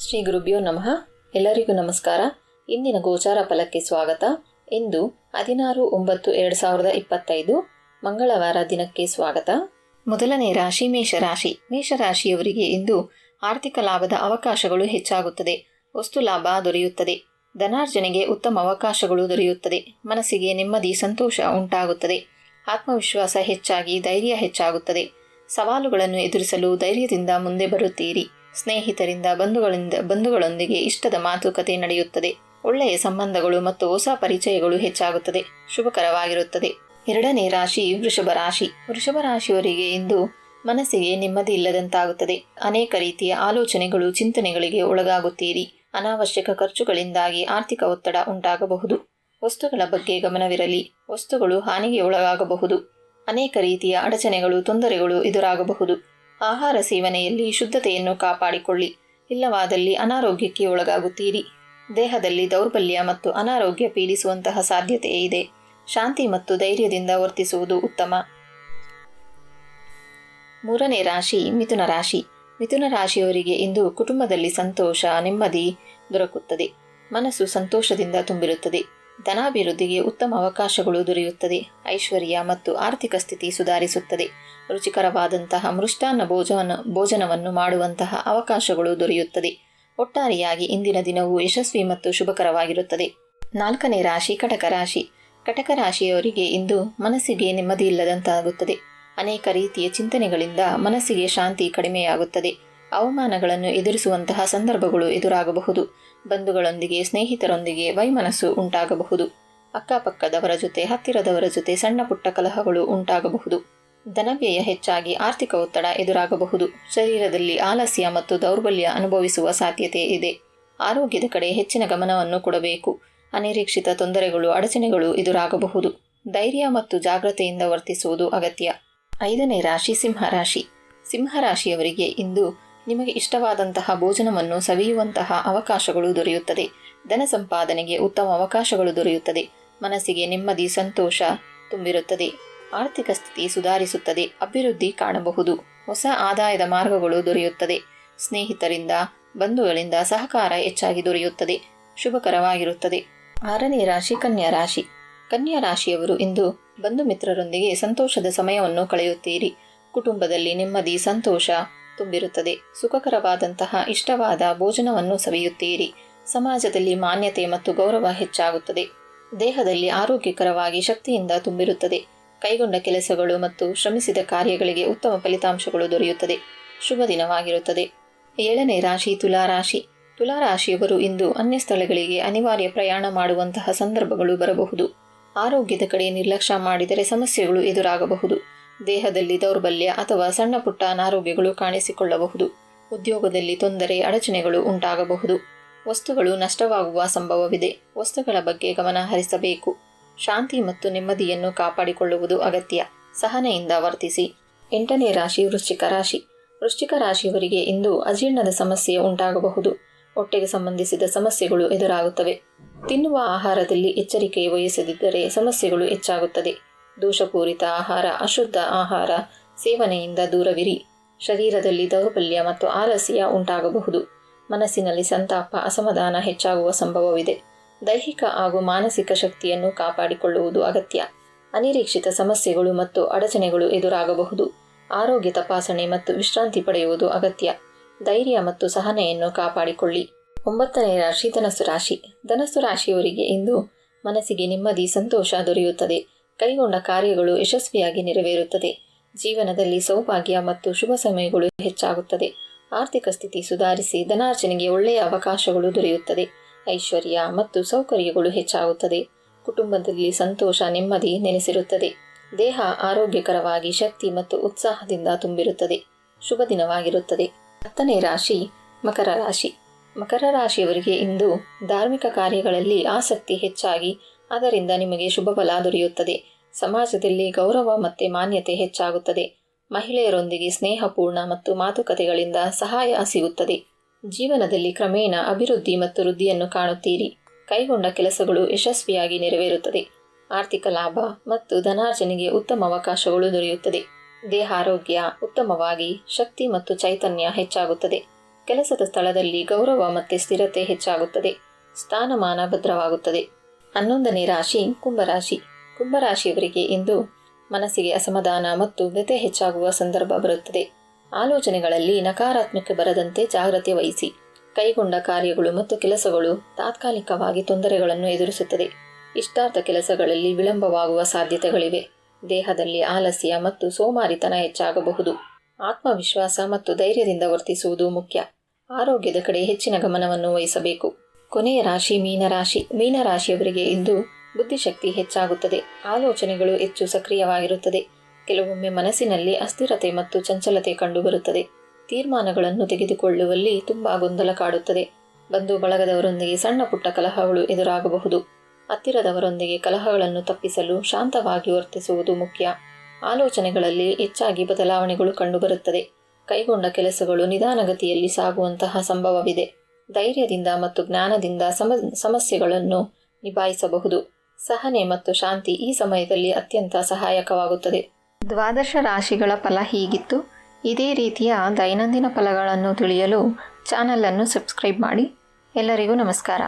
ಶ್ರೀ ಗುರುಭ್ಯೋ ನಮಃ. ಎಲ್ಲರಿಗೂ ನಮಸ್ಕಾರ. ಇಂದಿನ ಗೋಚಾರ ಫಲಕ್ಕೆ ಸ್ವಾಗತ. ಇಂದು ಹದಿನಾರು ಒಂಬತ್ತು ಎರಡು ಸಾವಿರದ ಇಪ್ಪತ್ತೈದು ಮಂಗಳವಾರ ದಿನಕ್ಕೆ ಸ್ವಾಗತ. ಮೊದಲನೇ ರಾಶಿ ಮೇಷರಾಶಿ. ಮೇಷರಾಶಿಯವರಿಗೆ ಇಂದು ಆರ್ಥಿಕ ಲಾಭದ ಅವಕಾಶಗಳು ಹೆಚ್ಚಾಗುತ್ತದೆ. ವಸ್ತು ಲಾಭ ದೊರೆಯುತ್ತದೆ. ಧನಾರ್ಜನೆಗೆ ಉತ್ತಮ ಅವಕಾಶಗಳು ದೊರೆಯುತ್ತದೆ. ಮನಸ್ಸಿಗೆ ನೆಮ್ಮದಿ, ಸಂತೋಷ ಉಂಟಾಗುತ್ತದೆ. ಆತ್ಮವಿಶ್ವಾಸ ಹೆಚ್ಚಾಗಿ, ಧೈರ್ಯ ಹೆಚ್ಚಾಗುತ್ತದೆ. ಸವಾಲುಗಳನ್ನು ಎದುರಿಸಲು ಧೈರ್ಯದಿಂದ ಮುಂದೆ ಬರುತ್ತೀರಿ. ಸ್ನೇಹಿತರಿಂದ ಬಂಧುಗಳಿಂದ ಬಂಧುಗಳೊಂದಿಗೆ ಇಷ್ಟದ ಮಾತುಕತೆ ನಡೆಯುತ್ತದೆ. ಒಳ್ಳೆಯ ಸಂಬಂಧಗಳು ಮತ್ತು ಹೊಸ ಪರಿಚಯಗಳು ಹೆಚ್ಚಾಗುತ್ತದೆ. ಶುಭಕರವಾಗಿರುತ್ತದೆ. ಎರಡನೇ ರಾಶಿ ವೃಷಭ ರಾಶಿ. ವೃಷಭ ರಾಶಿಯವರಿಗೆ ಇಂದು ಮನಸ್ಸಿಗೆ ನೆಮ್ಮದಿ ಇಲ್ಲದಂತಾಗುತ್ತದೆ. ಅನೇಕ ರೀತಿಯ ಆಲೋಚನೆಗಳು, ಚಿಂತನೆಗಳಿಗೆ ಒಳಗಾಗುತ್ತೀರಿ. ಅನಾವಶ್ಯಕ ಖರ್ಚುಗಳಿಂದಾಗಿ ಆರ್ಥಿಕ ಒತ್ತಡ ಉಂಟಾಗಬಹುದು. ವಸ್ತುಗಳ ಬಗ್ಗೆ ಗಮನವಿರಲಿ. ವಸ್ತುಗಳು ಹಾನಿಗೆ ಒಳಗಾಗಬಹುದು. ಅನೇಕ ರೀತಿಯ ಅಡಚಣೆಗಳು, ತೊಂದರೆಗಳು ಎದುರಾಗಬಹುದು. ಆಹಾರ ಸೇವನೆಯಲ್ಲಿ ಶುದ್ಧತೆಯನ್ನು ಕಾಪಾಡಿಕೊಳ್ಳಿ. ಇಲ್ಲವಾದಲ್ಲಿ ಅನಾರೋಗ್ಯಕ್ಕೆ ಒಳಗಾಗುತ್ತೀರಿ. ದೇಹದಲ್ಲಿ ದೌರ್ಬಲ್ಯ ಮತ್ತು ಅನಾರೋಗ್ಯ ಪೀಡಿಸುವಂತಹ ಸಾಧ್ಯತೆ ಇದೆ. ಶಾಂತಿ ಮತ್ತು ಧೈರ್ಯದಿಂದ ವರ್ತಿಸುವುದು ಉತ್ತಮ. ಮೂರನೇ ರಾಶಿ, ಮಿಥುನ ರಾಶಿ. ಮಿಥುನ ರಾಶಿಯವರಿಗೆ ಇಂದು ಕುಟುಂಬದಲ್ಲಿ ಸಂತೋಷ, ನೆಮ್ಮದಿ ದೊರಕುತ್ತದೆ. ಮನಸ್ಸು ಸಂತೋಷದಿಂದ ತುಂಬಿರುತ್ತದೆ. ಧನಾಭಿವೃದ್ಧಿಗೆ ಉತ್ತಮ ಅವಕಾಶಗಳು ದೊರೆಯುತ್ತದೆ. ಐಶ್ವರ್ಯ ಮತ್ತು ಆರ್ಥಿಕ ಸ್ಥಿತಿ ಸುಧಾರಿಸುತ್ತದೆ. ರುಚಿಕರವಾದಂತಹ ಮೃಷ್ಟಾನ್ನ ಭೋಜನ ಭೋಜನವನ್ನು ಮಾಡುವಂತಹ ಅವಕಾಶಗಳು ದೊರೆಯುತ್ತದೆ. ಒಟ್ಟಾರೆಯಾಗಿ ಇಂದಿನ ದಿನವು ಯಶಸ್ವಿ ಮತ್ತು ಶುಭಕರವಾಗಿರುತ್ತದೆ. ನಾಲ್ಕನೇ ರಾಶಿ, ಕಟಕ ರಾಶಿ. ಕಟಕ ರಾಶಿಯವರಿಗೆ ಇಂದು ಮನಸ್ಸಿಗೆ ನೆಮ್ಮದಿ ಇಲ್ಲದಂತಾಗುತ್ತದೆ ಅನೇಕ ರೀತಿಯ ಚಿಂತನೆಗಳಿಂದ ಮನಸ್ಸಿಗೆ ಶಾಂತಿ ಕಡಿಮೆಯಾಗುತ್ತದೆ. ಅವಮಾನಗಳನ್ನು ಎದುರಿಸುವಂತಹ ಸಂದರ್ಭಗಳು ಎದುರಾಗಬಹುದು. ಬಂಧುಗಳೊಂದಿಗೆ, ಸ್ನೇಹಿತರೊಂದಿಗೆ ವೈಮನಸ್ಸು ಉಂಟಾಗಬಹುದು. ಅಕ್ಕಪಕ್ಕದವರ ಜೊತೆ, ಹತ್ತಿರದವರ ಜೊತೆ ಸಣ್ಣ ಪುಟ್ಟ ಕಲಹಗಳು ಉಂಟಾಗಬಹುದು. ಧನವ್ಯಯ ಹೆಚ್ಚಾಗಿ ಆರ್ಥಿಕ ಒತ್ತಡ ಎದುರಾಗಬಹುದು. ಶರೀರದಲ್ಲಿ ಆಲಸ್ಯ ಮತ್ತು ದೌರ್ಬಲ್ಯ ಅನುಭವಿಸುವ ಸಾಧ್ಯತೆ ಇದೆ. ಆರೋಗ್ಯದ ಕಡೆ ಹೆಚ್ಚಿನ ಗಮನವನ್ನು ಕೊಡಬೇಕು. ಅನಿರೀಕ್ಷಿತ ತೊಂದರೆಗಳು, ಅಡಚಣೆಗಳು ಎದುರಾಗಬಹುದು. ಧೈರ್ಯ ಮತ್ತು ಜಾಗ್ರತೆಯಿಂದ ವರ್ತಿಸುವುದು ಅಗತ್ಯ. ಐದನೇ ರಾಶಿ ಸಿಂಹರಾಶಿ ಸಿಂಹರಾಶಿಯವರಿಗೆ ಇಂದು ನಿಮಗೆ ಇಷ್ಟವಾದಂತಹ ಭೋಜನವನ್ನು ಸವಿಯುವಂತಹ ಅವಕಾಶಗಳು ದೊರೆಯುತ್ತದೆ. ಧನ ಸಂಪಾದನೆಗೆ ಉತ್ತಮ ಅವಕಾಶಗಳು ದೊರೆಯುತ್ತದೆ. ಮನಸ್ಸಿಗೆ ನೆಮ್ಮದಿ, ಸಂತೋಷ ತುಂಬಿರುತ್ತದೆ. ಆರ್ಥಿಕ ಸ್ಥಿತಿ ಸುಧಾರಿಸುತ್ತದೆ. ಅಭಿವೃದ್ಧಿ ಕಾಣಬಹುದು. ಹೊಸ ಆದಾಯದ ಮಾರ್ಗಗಳು ದೊರೆಯುತ್ತದೆ. ಸ್ನೇಹಿತರಿಂದ, ಬಂಧುಗಳಿಂದ ಸಹಕಾರ ಹೆಚ್ಚಾಗಿ ದೊರೆಯುತ್ತದೆ. ಶುಭಕರವಾಗಿರುತ್ತದೆ. ಆರನೇ ರಾಶಿ, ಕನ್ಯಾ ರಾಶಿ. ಕನ್ಯಾ ರಾಶಿಯವರು ಇಂದು ಬಂಧು ಮಿತ್ರರೊಂದಿಗೆ ಸಂತೋಷದ ಸಮಯವನ್ನು ಕಳೆಯುತ್ತೀರಿ. ಕುಟುಂಬದಲ್ಲಿ ನೆಮ್ಮದಿ, ಸಂತೋಷ ತುಂಬಿರುತ್ತದೆ. ಸುಖಕರವಾದಂತಹ ಇಷ್ಟವಾದ ಭೋಜನವನ್ನು ಸವಿಯುತ್ತೀರಿ. ಸಮಾಜದಲ್ಲಿ ಮಾನ್ಯತೆ ಮತ್ತು ಗೌರವ ಹೆಚ್ಚಾಗುತ್ತದೆ. ದೇಹದಲ್ಲಿ ಆರೋಗ್ಯಕರವಾಗಿ ಶಕ್ತಿಯಿಂದ ತುಂಬಿರುತ್ತದೆ. ಕೈಗೊಂಡ ಕೆಲಸಗಳು ಮತ್ತು ಶ್ರಮಿಸಿದ ಕಾರ್ಯಗಳಿಗೆ ಉತ್ತಮ ಫಲಿತಾಂಶಗಳು ದೊರೆಯುತ್ತದೆ. ಶುಭ ದಿನವಾಗಿರುತ್ತದೆ. ಏಳನೇ ರಾಶಿ ತುಲಾರಾಶಿ ತುಲಾರಾಶಿಯವರು ಇಂದು ಅನ್ಯ ಸ್ಥಳಗಳಿಗೆ ಅನಿವಾರ್ಯ ಪ್ರಯಾಣ ಮಾಡುವಂತಹ ಸಂದರ್ಭಗಳು ಬರಬಹುದು. ಆರೋಗ್ಯದ ಕಡೆ ನಿರ್ಲಕ್ಷ್ಯ ಮಾಡಿದರೆ ಸಮಸ್ಯೆಗಳು ಎದುರಾಗಬಹುದು. ದೇಹದಲ್ಲಿ ದೌರ್ಬಲ್ಯ ಅಥವಾ ಸಣ್ಣ ಪುಟ್ಟ ಅನಾರೋಗ್ಯಗಳು ಕಾಣಿಸಿಕೊಳ್ಳಬಹುದು. ಉದ್ಯೋಗದಲ್ಲಿ ತೊಂದರೆ, ಅಡಚಣೆಗಳು ಉಂಟಾಗಬಹುದು. ವಸ್ತುಗಳು ನಷ್ಟವಾಗುವ ಸಂಭವವಿದೆ. ವಸ್ತುಗಳ ಬಗ್ಗೆ ಗಮನ ಹರಿಸಬೇಕು. ಶಾಂತಿ ಮತ್ತು ನೆಮ್ಮದಿಯನ್ನು ಕಾಪಾಡಿಕೊಳ್ಳುವುದು ಅಗತ್ಯ. ಸಹನೆಯಿಂದ ವರ್ತಿಸಿ. ಎಂಟನೇ ರಾಶಿ, ವೃಶ್ಚಿಕ ರಾಶಿ. ವೃಶ್ಚಿಕ ರಾಶಿಯವರಿಗೆ ಇಂದು ಅಜೀರ್ಣದ ಸಮಸ್ಯೆ ಉಂಟಾಗಬಹುದು. ಹೊಟ್ಟೆಗೆ ಸಂಬಂಧಿಸಿದ ಸಮಸ್ಯೆಗಳು ಎದುರಾಗುತ್ತವೆ. ತಿನ್ನುವ ಆಹಾರದಲ್ಲಿ ಎಚ್ಚರಿಕೆ ವಹಿಸದಿದ್ದರೆ ಸಮಸ್ಯೆಗಳು ಹೆಚ್ಚಾಗುತ್ತದೆ. ದೋಷಪೂರಿತ ಆಹಾರ, ಅಶುದ್ಧ ಆಹಾರ ಸೇವನೆಯಿಂದ ದೂರವಿರಿ. ಶರೀರದಲ್ಲಿ ದೌರ್ಬಲ್ಯ ಮತ್ತು ಆಲಸ್ಯ ಉಂಟಾಗಬಹುದು. ಮನಸ್ಸಿನಲ್ಲಿ ಸಂತಾಪ, ಅಸಮಾಧಾನ ಹೆಚ್ಚಾಗುವ ಸಂಭವವಿದೆ. ದೈಹಿಕ ಹಾಗೂ ಮಾನಸಿಕ ಶಕ್ತಿಯನ್ನು ಕಾಪಾಡಿಕೊಳ್ಳುವುದು ಅಗತ್ಯ. ಅನಿರೀಕ್ಷಿತ ಸಮಸ್ಯೆಗಳು ಮತ್ತು ಅಡಚಣೆಗಳು ಎದುರಾಗಬಹುದು. ಆರೋಗ್ಯ ತಪಾಸಣೆ ಮತ್ತು ವಿಶ್ರಾಂತಿ ಪಡೆಯುವುದು ಅಗತ್ಯ. ಧೈರ್ಯ ಮತ್ತು ಸಹನೆಯನ್ನು ಕಾಪಾಡಿಕೊಳ್ಳಿ. ಒಂಬತ್ತನೇ ರಾಶಿ, ಧನಸ್ಸು ರಾಶಿ. ಧನಸ್ಸು ರಾಶಿಯವರಿಗೆ ಇಂದು ಮನಸ್ಸಿಗೆ ನೆಮ್ಮದಿ, ಸಂತೋಷ ದೊರೆಯುತ್ತದೆ. ಕೈಗೊಂಡ ಕಾರ್ಯಗಳು ಯಶಸ್ವಿಯಾಗಿ ನೆರವೇರುತ್ತದೆ. ಜೀವನದಲ್ಲಿ ಸೌಭಾಗ್ಯ ಮತ್ತು ಶುಭ ಸಮಯಗಳು ಹೆಚ್ಚಾಗುತ್ತದೆ. ಆರ್ಥಿಕ ಸ್ಥಿತಿ ಸುಧಾರಿಸಿ ಧನಾರ್ಜನೆಗೆ ಒಳ್ಳೆಯ ಅವಕಾಶಗಳು ದೊರೆಯುತ್ತದೆ. ಐಶ್ವರ್ಯ ಮತ್ತು ಸೌಕರ್ಯಗಳು ಹೆಚ್ಚಾಗುತ್ತದೆ. ಕುಟುಂಬದಲ್ಲಿ ಸಂತೋಷ ನೆಮ್ಮದಿ ನೆಲೆಸಿರುತ್ತದೆ. ದೇಹ ಆರೋಗ್ಯಕರವಾಗಿ ಶಕ್ತಿ ಮತ್ತು ಉತ್ಸಾಹದಿಂದ ತುಂಬಿರುತ್ತದೆ. ಶುಭ ದಿನವಾಗಿರುತ್ತದೆ. ಹತ್ತನೇ ರಾಶಿ, ಮಕರ ರಾಶಿ. ಮಕರ ರಾಶಿಯವರಿಗೆ ಇಂದು ಧಾರ್ಮಿಕ ಕಾರ್ಯಗಳಲ್ಲಿ ಆಸಕ್ತಿ ಹೆಚ್ಚಾಗಿ ಅದರಿಂದ ನಿಮಗೆ ಶುಭ ಫಲ ದೊರೆಯುತ್ತದೆ. ಸಮಾಜದಲ್ಲಿ ಗೌರವ ಮತ್ತು ಮಾನ್ಯತೆ ಹೆಚ್ಚಾಗುತ್ತದೆ. ಮಹಿಳೆಯರೊಂದಿಗೆ ಸ್ನೇಹಪೂರ್ಣ ಮತ್ತು ಮಾತುಕತೆಗಳಿಂದ ಸಹಾಯ ಸಿಗುತ್ತದೆ ಜೀವನದಲ್ಲಿ ಕ್ರಮೇಣ ಅಭಿವೃದ್ಧಿ ಮತ್ತು ವೃದ್ಧಿಯನ್ನು ಕಾಣುತ್ತೀರಿ. ಕೈಗೊಂಡ ಕೆಲಸಗಳು ಯಶಸ್ವಿಯಾಗಿ ನೆರವೇರುತ್ತದೆ. ಆರ್ಥಿಕ ಲಾಭ ಮತ್ತು ಧನಾರ್ಜನೆಗೆ ಉತ್ತಮ ಅವಕಾಶಗಳು ದೊರೆಯುತ್ತದೆ. ದೇಹಾರೋಗ್ಯ ಉತ್ತಮವಾಗಿ, ಶಕ್ತಿ ಮತ್ತು ಚೈತನ್ಯ ಹೆಚ್ಚಾಗುತ್ತದೆ. ಕೆಲಸದ ಸ್ಥಳದಲ್ಲಿ ಗೌರವ ಮತ್ತು ಸ್ಥಿರತೆ ಹೆಚ್ಚಾಗುತ್ತದೆ. ಸ್ಥಾನಮಾನ ಭದ್ರವಾಗುತ್ತದೆ. ಹನ್ನೊಂದನೇ ರಾಶಿ, ಕುಂಭರಾಶಿ. ಕುಂಭರಾಶಿಯವರಿಗೆ ಇಂದು ಮನಸ್ಸಿಗೆ ಅಸಮಾಧಾನ ಮತ್ತು ವ್ಯತೆ ಹೆಚ್ಚಾಗುವ ಸಂದರ್ಭ ಬರುತ್ತದೆ. ಆಲೋಚನೆಗಳಲ್ಲಿ ನಕಾರಾತ್ಮಕ ಬರದಂತೆ ಜಾಗ್ರತೆ ವಹಿಸಿ. ಕೈಗೊಂಡ ಕಾರ್ಯಗಳು ಮತ್ತು ಕೆಲಸಗಳು ತಾತ್ಕಾಲಿಕವಾಗಿ ತೊಂದರೆಗಳನ್ನು ಎದುರಿಸುತ್ತದೆ. ಇಷ್ಟಾರ್ಥ ಕೆಲಸಗಳಲ್ಲಿ ವಿಳಂಬವಾಗುವ ಸಾಧ್ಯತೆಗಳಿವೆ. ದೇಹದಲ್ಲಿ ಆಲಸ್ಯ ಮತ್ತು ಸೋಮಾರಿತನ ಹೆಚ್ಚಾಗಬಹುದು. ಆತ್ಮವಿಶ್ವಾಸ ಮತ್ತು ಧೈರ್ಯದಿಂದ ವರ್ತಿಸುವುದು ಮುಖ್ಯ. ಆರೋಗ್ಯದ ಕಡೆ ಹೆಚ್ಚಿನ ಗಮನವನ್ನು ವಹಿಸಬೇಕು. ಕೊನೆಯ ರಾಶಿ ಮೀನರಾಶಿ ಮೀನರಾಶಿಯವರಿಗೆ ಇಂದು ಬುದ್ಧಿಶಕ್ತಿ ಹೆಚ್ಚಾಗುತ್ತದೆ. ಆಲೋಚನೆಗಳು ಹೆಚ್ಚು ಸಕ್ರಿಯವಾಗಿರುತ್ತದೆ. ಕೆಲವೊಮ್ಮೆ ಮನಸ್ಸಿನಲ್ಲಿ ಅಸ್ಥಿರತೆ ಮತ್ತು ಚಂಚಲತೆ ಕಂಡುಬರುತ್ತದೆ. ತೀರ್ಮಾನಗಳನ್ನು ತೆಗೆದುಕೊಳ್ಳುವಲ್ಲಿ ತುಂಬಾ ಗೊಂದಲ ಕಾಡುತ್ತದೆ. ಬಂಧು ಬಳಗದವರೊಂದಿಗೆ ಸಣ್ಣ ಪುಟ್ಟ ಕಲಹಗಳು ಎದುರಾಗಬಹುದು. ಹತ್ತಿರದವರೊಂದಿಗೆ ಕಲಹಗಳನ್ನು ತಪ್ಪಿಸಲು ಶಾಂತವಾಗಿ ವರ್ತಿಸುವುದು ಮುಖ್ಯ. ಆಲೋಚನೆಗಳಲ್ಲಿ ಹೆಚ್ಚಾಗಿ ಬದಲಾವಣೆಗಳು ಕಂಡುಬರುತ್ತದೆ. ಕೈಗೊಂಡ ಕೆಲಸಗಳು ನಿಧಾನಗತಿಯಲ್ಲಿ ಸಾಗುವಂತಹ ಸಂಭವವಿದೆ. ಧೈರ್ಯದಿಂದ ಮತ್ತು ಜ್ಞಾನದಿಂದ ಸಮ, ಸಮಸ್ಯೆಗಳನ್ನು ನಿಭಾಯಿಸಬಹುದು. ಸಹನೆ ಮತ್ತು ಶಾಂತಿ ಈ ಸಮಯದಲ್ಲಿ ಅತ್ಯಂತ ಸಹಾಯಕವಾಗುತ್ತದೆ. ದ್ವಾದಶ ರಾಶಿಗಳ ಫಲ ಹೀಗಿತ್ತು. ಇದೇ ರೀತಿಯ ದೈನಂದಿನ ಫಲಗಳನ್ನು ತಿಳಿಯಲು ಚಾನಲನ್ನು ಸಬ್ಸ್ಕ್ರೈಬ್ ಮಾಡಿ. ಎಲ್ಲರಿಗೂ ನಮಸ್ಕಾರ.